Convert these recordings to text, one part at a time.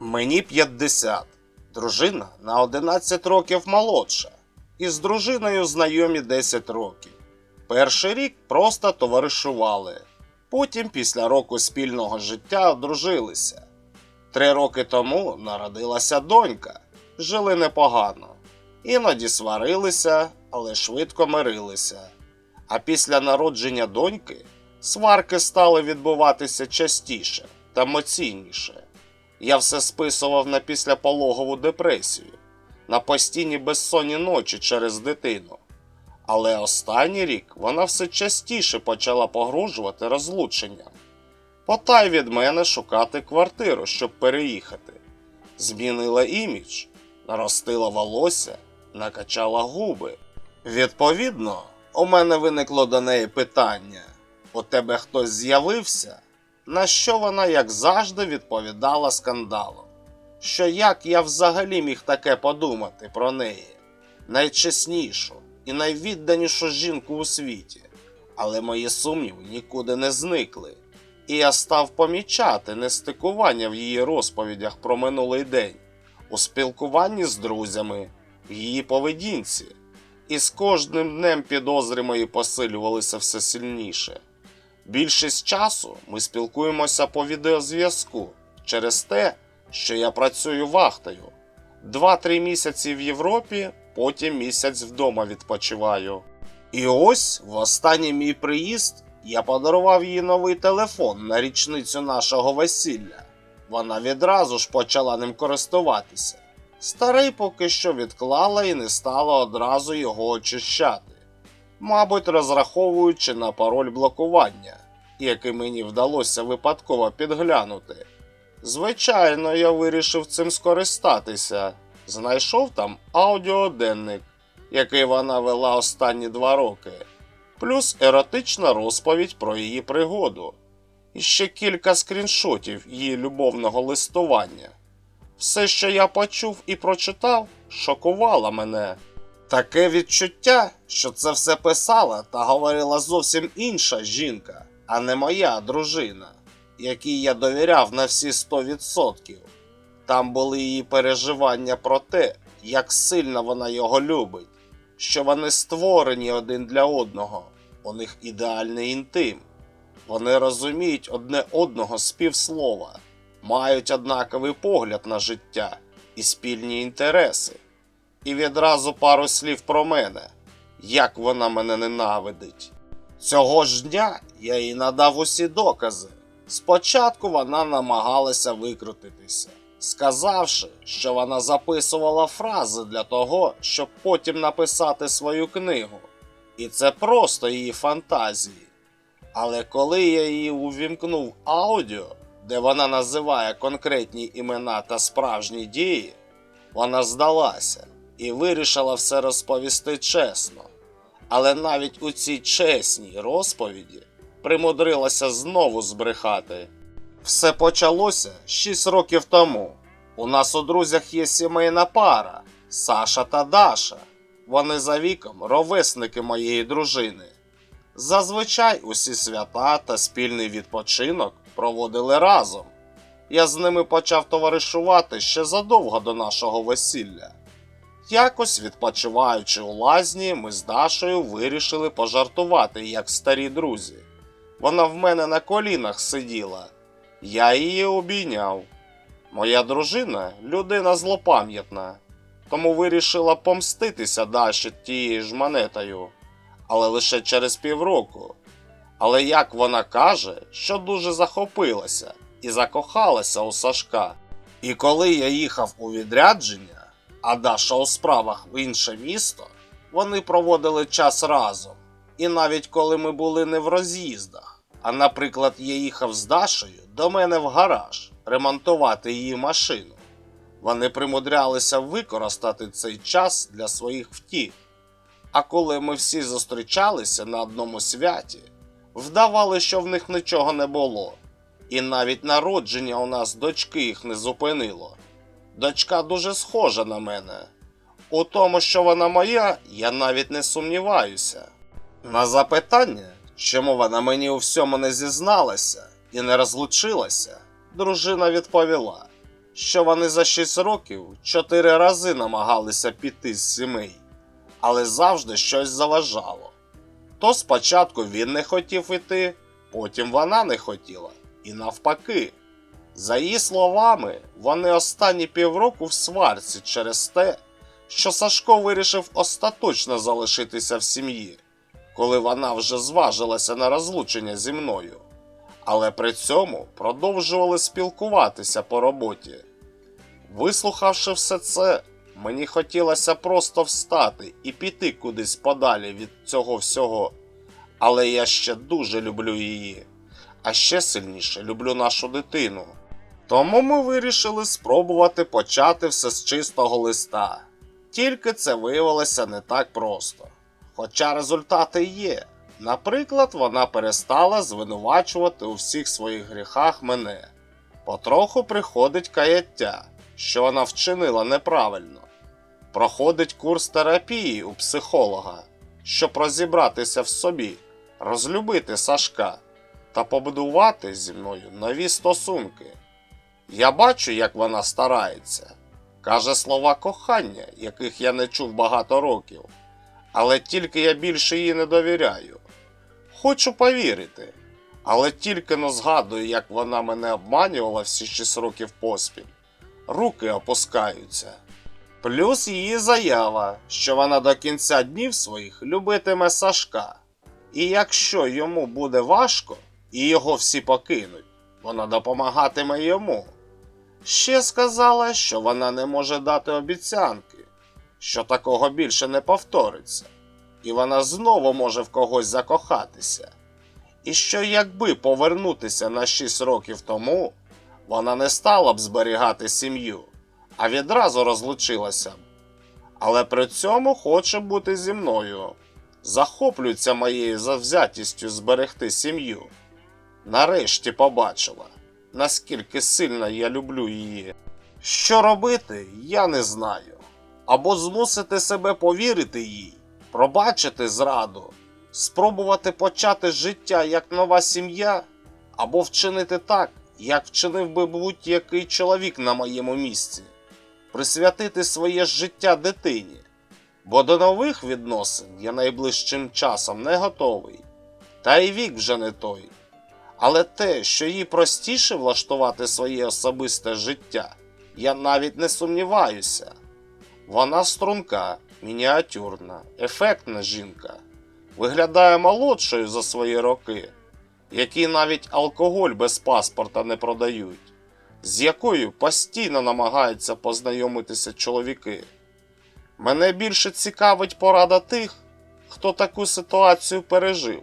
Мені 50. Дружина на 11 років молодша. І з дружиною знайомі 10 років. Перший рік просто товаришували. Потім, після року спільного життя, одружилися. Три роки тому народилася донька. Жили непогано. Іноді сварилися, але швидко мирилися. А після народження доньки сварки стали відбуватися частіше та емоційніше. Я все списував на післяпологову депресію, на постійні безсонні ночі через дитину. Але останній рік вона все частіше почала погрожувати розлученням. Потай від мене шукати квартиру, щоб переїхати. Змінила імідж, наростила волосся, накачала губи. Відповідно, у мене виникло до неї питання: у тебе хтось з'явився? На що вона, як завжди, відповідала скандалом. Що як я взагалі міг таке подумати про неї, найчеснішу і найвідданішу жінку у світі. Але мої сумніви нікуди не зникли, і я став помічати нестикування в її розповідях про минулий день, у спілкуванні з друзями, в її поведінці, і з кожним днем підозри мої посилювалися все сильніше. Більшість часу ми спілкуємося по відеозв'язку через те, що я працюю вахтою. Два-три місяці в Європі, потім місяць вдома відпочиваю. І ось в останній мій приїзд я подарував їй новий телефон на річницю нашого весілля. Вона відразу ж почала ним користуватися. Старий поки що відклала і не стала одразу його очищати мабуть, розраховуючи на пароль блокування, який мені вдалося випадково підглянути. Звичайно, я вирішив цим скористатися. Знайшов там аудіоденник, який вона вела останні два роки, плюс еротична розповідь про її пригоду, і ще кілька скріншотів її любовного листування. Все, що я почув і прочитав, шокувало мене. Таке відчуття, що це все писала та говорила зовсім інша жінка, а не моя дружина, якій я довіряв на всі 100%. Там були її переживання про те, як сильно вона його любить, що вони створені один для одного, у них ідеальний інтим. Вони розуміють одне одного з півслова, мають однаковий погляд на життя і спільні інтереси. І відразу пару слів про мене, як вона мене ненавидить. Цього ж дня я їй надав усі докази. Спочатку вона намагалася викрутитися, сказавши, що вона записувала фрази для того, щоб потім написати свою книгу. І це просто її фантазії. Але коли я її увімкнув аудіо, де вона називає конкретні імена та справжні дії, вона здалася і вирішила все розповісти чесно. Але навіть у цій чесній розповіді примудрилася знову збрехати. Все почалося 6 років тому. У нас у друзях є сімейна пара Саша та Даша. Вони за віком ровесники моєї дружини. Зазвичай усі свята та спільний відпочинок проводили разом. Я з ними почав товаришувати ще задовго до нашого весілля. Якось відпочиваючи у лазні, ми з Дашою вирішили пожартувати, як старі друзі. Вона в мене на колінах сиділа, я її обійняв. Моя дружина людина злопам'ятна, тому вирішила помститися Даші тією ж монетою, але лише через півроку. Але як вона каже, що дуже захопилася і закохалася у Сашка. І коли я їхав у відрядження, а Даша у справах в інше місто, вони проводили час разом. І навіть коли ми були не в роз'їздах, а наприклад, я їхав з Дашею до мене в гараж ремонтувати її машину, вони примудрялися використати цей час для своїх втіх. А коли ми всі зустрічалися на одному святі, вдавали, що в них нічого не було, і навіть народження у нас дочки їх не зупинило. Дочка дуже схожа на мене. У тому, що вона моя, я навіть не сумніваюся. На запитання, чому вона мені у всьому не зізналася і не розлучилася, дружина відповіла, що вони за 6 років чотири рази намагалися піти з сімей, але завжди щось заважало. То спочатку він не хотів іти, потім вона не хотіла, і навпаки. За її словами, вони останні півроку в сварці через те, що Сашко вирішив остаточно залишитися в сім'ї, коли вона вже зважилася на розлучення зі мною, але при цьому продовжували спілкуватися по роботі. Вислухавши все це, мені хотілося просто встати і піти кудись подалі від цього всього, але я ще дуже люблю її, а ще сильніше люблю нашу дитину. Тому ми вирішили спробувати почати все з чистого листа. Тільки це виявилося не так просто. Хоча результати є. Наприклад, вона перестала звинувачувати у всіх своїх гріхах мене. Потроху приходить каяття, що вона вчинила неправильно. Проходить курс терапії у психолога, щоб розібратися в собі, розлюбити Сашка та побудувати зі мною нові стосунки. Я бачу, як вона старається. Каже слова кохання, яких я не чув багато років, але тільки я більше їй не довіряю. Хочу повірити, але тільки но згадую, як вона мене обманювала всі 6 років поспіль. Руки опускаються. Плюс її заява, що вона до кінця днів своїх любитиме Сашка. І якщо йому буде важко, і його всі покинуть, вона допомагатиме йому. Ще сказала, що вона не може дати обіцянки, що такого більше не повториться, і вона знову може в когось закохатися. І що якби повернутися на 6 років тому, вона не стала б зберігати сім'ю, а відразу розлучилася б. Але при цьому хоче бути зі мною, захоплюється моєю завзятістю зберегти сім'ю. Нарешті побачила, наскільки сильно я люблю її. Що робити, я не знаю. Або змусити себе повірити їй, пробачити зраду, спробувати почати життя як нова сім'я, або вчинити так, як вчинив би будь-який чоловік на моєму місці, присвятити своє життя дитині. Бо до нових відносин я найближчим часом не готовий, та й вік вже не той. Але те, що їй простіше влаштувати своє особисте життя, я навіть не сумніваюся. Вона струнка, мініатюрна, ефектна жінка, виглядає молодшою за свої роки, якій навіть алкоголь без паспорта не продають, з якою постійно намагаються познайомитися чоловіки. Мене більше цікавить порада тих, хто таку ситуацію пережив.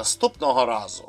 наступного разу.